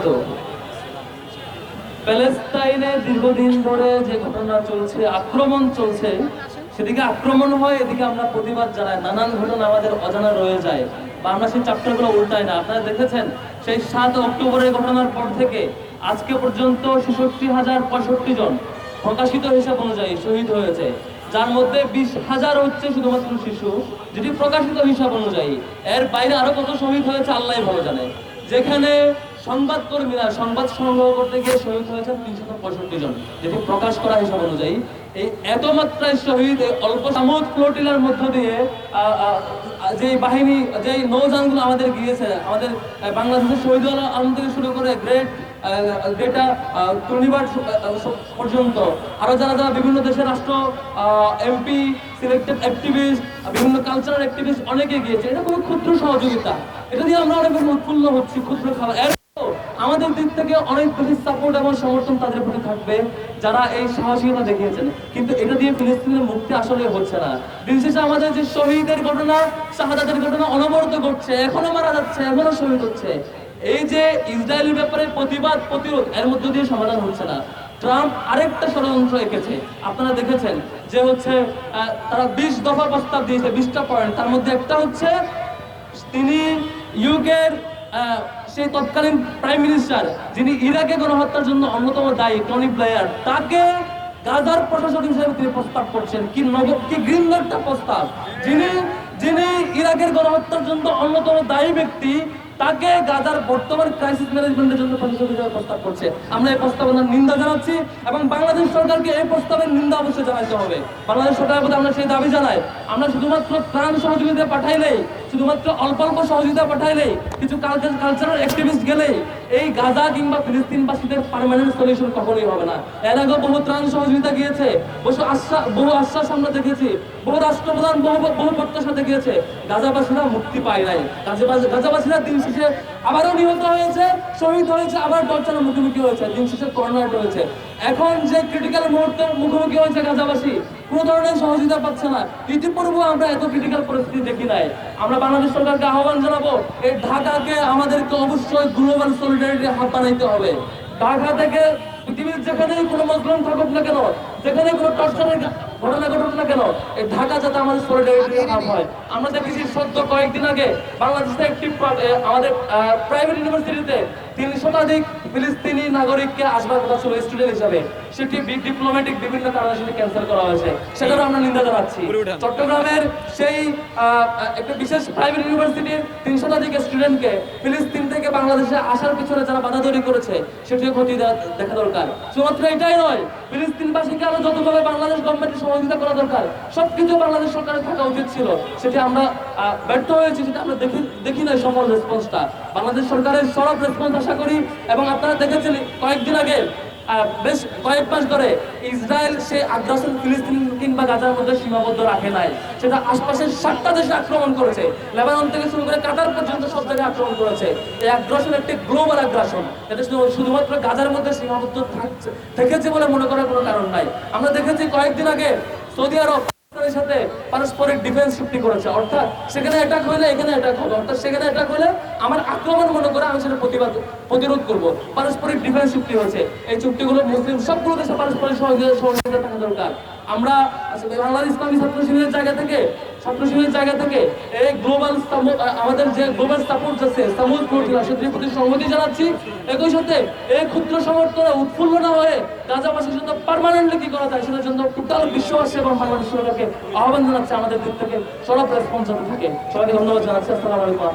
বিখ্যাত প্যালেস্তাইনে দীর্ঘদিন ধরে যে ঘটনা চলছে, আক্রমণ চলছে, সেদিকে আক্রমণ হয়, এদিকে আমরা প্রতিবাদ জানাই। নানান ঘটনা আমাদের অজানা রয়ে যায়, বা আমরা সেই চ্যাপ্টারগুলো না। আপনারা দেখেছেন, সেই সাত অক্টোবরের ঘটনার পর থেকে আজকে পর্যন্ত ছেষট্টি হাজার পঁয়ষট্টি জন প্রকাশিত হিসাব অনুযায়ী শহীদ হয়েছে। যার মধ্যে বিশ হাজার হচ্ছে শুধুমাত্র শিশু, যেটি প্রকাশিত হিসাব অনুযায়ী। এর বাইরে আরও কত শহীদ হয়েছে আল্লাহ ভালো জানে। যেখানে সংবাদ কর্মীরা সংবাদ সংগ্রহ করতে গিয়ে শহীদ হয়েছেন তিনশো পঁয়ষট্টি জন। যেটি প্রকাশ করা হিসাব অনুযায়ী এই এত মাত্রায় শহীদ অল্প ফ্লোটিলার মধ্য দিয়ে যে বাহিনী, যে নৌযানগুলো আমাদের গিয়েছে, আমাদের বাংলাদেশের শহীদ আলম থেকে শুরু করে গ্রেট যেটা পর্যন্ত। আরও যারা যারা বিভিন্ন দেশের রাষ্ট্র এমপি, সিলেক্টেড অ্যাক্টিভিস্ট, বিভিন্ন কালচারাল অ্যাক্টিভিস্ট অনেকে গিয়েছে, এটা ক্ষুদ্র সহযোগিতা। এটা দিয়ে আমরা অনেক উৎফুল্ল হচ্ছি, ক্ষুদ্র খাবার আমাদের দিক থেকে অনেক বেশি সাপোর্ট এবং সমর্থন তাদের প্রতি থাকবে, যারা এই সাহসিকতা দেখিয়েছেন। কিন্তু এটা দিয়ে ফিলিস্তিনের মুক্তি আসলে হচ্ছে না। দিন শেষে আমাদের যে শহীদের ঘটনা, শাহাদাতের ঘটনা অনবরত ঘটছে, এখনও মারা যাচ্ছে, এখনও শহীদ হচ্ছে। এই যে ইসরায়েলের ব্যাপারে প্রতিবাদ, প্রতিরোধ, এর মধ্য দিয়ে সমাধান হচ্ছে না। ট্রাম্প আরেকটা ষড়যন্ত্র এঁকেছে। আপনারা দেখেছেন যে হচ্ছে তারা বিশ দফা প্রস্তাব দিয়েছে, বিশটা পয়েন্ট। তার মধ্যে একটা হচ্ছে, তিনি ইউকের সেই তৎকালীন প্রাইম মিনিস্টার যিনি ইরাকে গণহত্যার জন্য অন্যতম দায়ী টনি ব্লেয়ার তাকে গাজার প্রশাসক হিসেবে তিনি প্রস্তাব করছেন। কি নগদ কি গ্রিন একটা প্রস্তাব। যিনি যিনি ইরাকের গণহত্যার জন্য অন্যতম দায়ী ব্যক্তি, তাকে গাজার বর্তমান ক্রাইসিস ম্যানেজমেন্টের জন্য প্রশাসক হিসেবে প্রস্তাব করছে। আমরা এই প্রস্তাবনার নিন্দা জানাচ্ছি এবং বাংলাদেশ সরকারকে এই প্রস্তাবের নিন্দা অবশ্যই জানাতে হবে। বাংলাদেশ সরকারের প্রতি আমরা সেই দাবি জানাই। আমরা শুধুমাত্র ত্রাণ সহযোগিতা পাঠাইলেই শুধুমাত্র অল্প অল্প সহযোগিতা পাঠাইলেই কিছু কালচার কালচারাল অ্যাক্টিভিস্ট গেলেই এই গাজা কিংবা ফিলিস্তিনবাসীদের পার্মানেন্ট সলিউশন কখনোই হবে না। এর আগে বহু ত্রাণ সহযোগিতা গিয়েছে, বহু আশ্বাস বহু আশ্বাস আমরা দেখেছি, বহু রাষ্ট্রপ্রধান, বহু বহু প্রত্যাশা দেখিয়েছে, গাজাবাসীরা মুক্তি পায় নাই। গাজাবাসী গাজাবাসীরা দিন শেষে আবারও নিহত হয়েছে, শহীদ হয়েছে, আবার টর্চারের মুখোমুখি হয়েছে, দিন শেষে কর্নার রয়েছে এখন যে ক্রিটিক্যাল মুহূর্তের মুখোমুখি হয়েছে গাজাবাসী, কোনো ধরনের সহযোগিতা পাচ্ছে না। ইতিপূর্বে আমরা এত ক্রিটিক্যাল পরিস্থিতি দেখি নাই। আমরা বাংলাদেশ সরকারকে আহ্বান জানাব, এই ঢাকাকে আমাদেরকে অবশ্যই গ্লোবাল সলিডারিটি হাত বানাইতে হবে। ঢাকা থেকে পৃথিবীর যেখানেই কোনো মজলুম থাকুক না কেন যেখানে কোনো টর্চারের ঘটনা ঘটুক না কেন এই ঢাকা যাতে আমাদের সলিডারিটি খারাপ হয়। আমরা দেখেছি সদ্য কয়েকদিন আগে বাংলাদেশে একটি আমাদের প্রাইভেট ইউনিভার্সিটিতে তিন শতাধিক ফিলিস্তিনি নাগরিককে আসবার কথা ছিল স্টুডেন্ট হিসাবে। সেটি ডিপ্লোম্যাটিক বিভিন্ন কারণে সেটি ক্যান্সেল করা হয়েছে। সেটারও আমরা নিন্দা জানাচ্ছি। চট্টগ্রামের সেই একটা বিশেষ প্রাইভেট ইউনিভার্সিটির তিন শতাধিক স্টুডেন্টকে ফিলিস্তিন থেকে বাংলাদেশে আসার পিছনে যারা বাধা তৈরি করেছে সেটিও ক্ষতি দেখা দরকার। শুধুমাত্র এটাই নয় ফিলিস্তিনবাসীকে আরও যতভাবে বাংলাদেশ গভর্নমেন্টের সহযোগিতা করা দরকার সবকিছু বাংলাদেশ সরকারের থাকা উচিত ছিল। সেটি আমরা ব্যর্থ হয়েছি সেটা আমরা দেখি দেখি নাই সফল রেসপন্সটা বাংলাদেশ সরকারের সরব রেসপন্স আশা করি এবং আপনারা দেখেছেন কয়েকদিন আগে বেশ কয়েক মাস ধরে ইসরায়েল সে আগ্রাসন ফিলিস্তিন কিংবা গাজার মধ্যে সীমাবদ্ধ রাখে নাই। সেটা আশপাশের সাতটা দেশে আক্রমণ করেছে। লেবানন থেকে শুরু করে কাতার পর্যন্ত সব জায়গায় আক্রমণ করেছে। এই আগ্রাসন একটি গ্লোবাল আগ্রাসন। এটা শুধু- শুধুমাত্র গাজার মধ্যে সীমাবদ্ধ থাকছে থেকেছে বলে মনে করার কোনো কারণ নাই। আমরা দেখেছি কয়েকদিন আগে সৌদি আরব সাথে পারস্পরিক ডিফেন্স চুক্তি করেছে। অর্থাৎ সেখানে অ্যাটাক হলে এখানে অ্যাটাক হবে। অর্থাৎ সেখানে অ্যাটাক হলে আমার আক্রমণ মনে করে আমি সেটা প্রতিবাদ প্রতিরোধ করব। পারস্পরিক ডিফেন্স চুক্তি হয়েছে। এই চুক্তিগুলো মুসলিম সবগুলো দেশে পারস্পরিক সহযোগিতা সহযোগিতা থাকা দরকার। আমরা বাংলাদেশ ইসলামী ছাত্র শিবিরের জায়গা থেকে ছাত্র শিবিরের জায়গা থেকে এই গ্লোবাল আমাদের যে গ্লোবাল সাপোর্ট আছে, সামুদ প্রতিভা সেটির প্রতি সংহতি জানাচ্ছি। একই সাথে এই ক্ষুদ্র সমর্থনে উৎফুল্ল না হয়ে গাজাবাসীর জন্য পার্মানেন্টলি কি করা যায়, সেটার জন্য টোটাল বিশ্ববাসী এবং বাংলাদেশ সরকারকে আহ্বান জানাচ্ছে আমাদের দিক থেকে। সরব রেসপন্স যাতে থাকে, সবাইকে ধন্যবাদ জানাচ্ছি। আসসালামু আলাইকুম।